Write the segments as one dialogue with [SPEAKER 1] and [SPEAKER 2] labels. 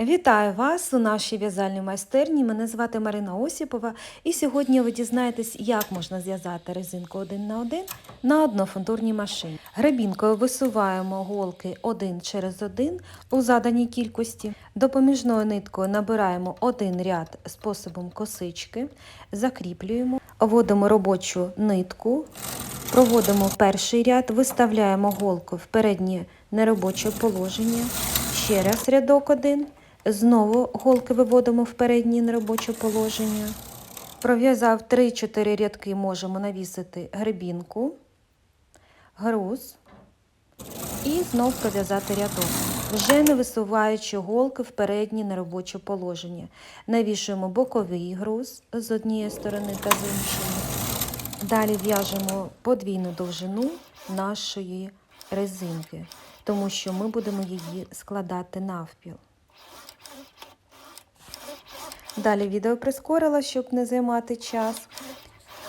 [SPEAKER 1] Вітаю вас у нашій в'язальній майстерні. Мене звати Марина Осіпова, і сьогодні ви дізнаєтесь, як можна зв'язати резинку один на один на однофунтурній машині. Гребінкою висуваємо голки один через один у заданій кількості. Допоміжною ниткою набираємо один ряд способом косички, закріплюємо, вводимо робочу нитку, проводимо перший ряд, виставляємо голку в переднє неробоче положення. Ще раз рядок один. Знову голки виводимо в переднє неробоче положення. Пров'язав 3-4 рядки, можемо навісити гребінку, груз і знов пров'язати рядок, вже не висуваючи голки в переднє неробоче положення. Навішуємо боковий груз з однієї сторони та з іншої. Далі в'яжемо подвійну довжину нашої резинки, тому що ми будемо її складати навпіл. Далі відео прискорила, щоб не займати час.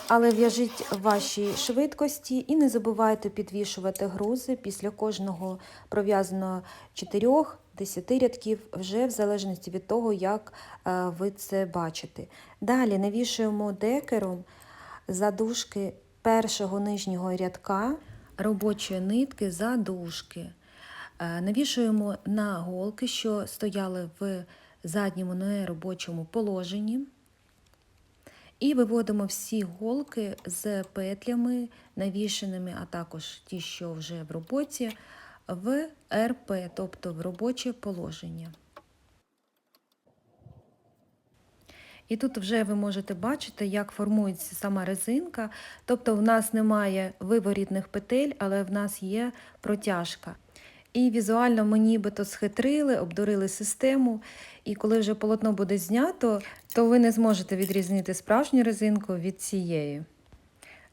[SPEAKER 1] Але в'яжіть ваші швидкості і не забувайте підвішувати грузи після кожного пров'язаного 4-10 рядків, вже в залежності від того, як ви це бачите. Далі навішуємо декером задушки першого нижнього рядка робочої нитки задушки. Навішуємо на голки, що стояли в задньому неробочому положенні. І виводимо всі голки з петлями навішеними, а також ті, що вже в роботі, в РП, тобто в робоче положення. І тут вже ви можете бачити, як формується сама резинка. Тобто в нас немає виворітних петель, але в нас є протяжка. І візуально ми нібито схитрили, обдурили систему. І коли вже полотно буде знято, то ви не зможете відрізнити справжню резинку від цієї.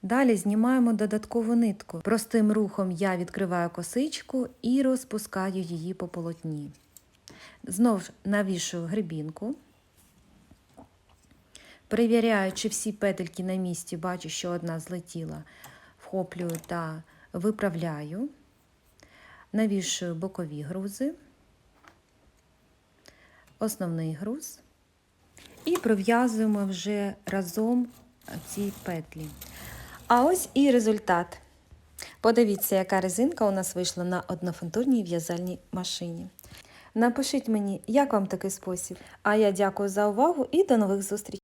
[SPEAKER 1] Далі знімаємо додаткову нитку. Простим рухом я відкриваю косичку і розпускаю її по полотні. Знову навішую грибінку. Перевіряю, чи всі петельки на місці, бачу, що одна злетіла, вхоплюю та виправляю навішую бокові грузи, основний груз і пров'язуємо вже разом ці петлі. А ось і результат. Подивіться, яка резинка у нас вийшла на однофунтурній в'язальній машині. Напишіть мені, як вам такий спосіб. А я дякую за увагу і до нових зустрічей!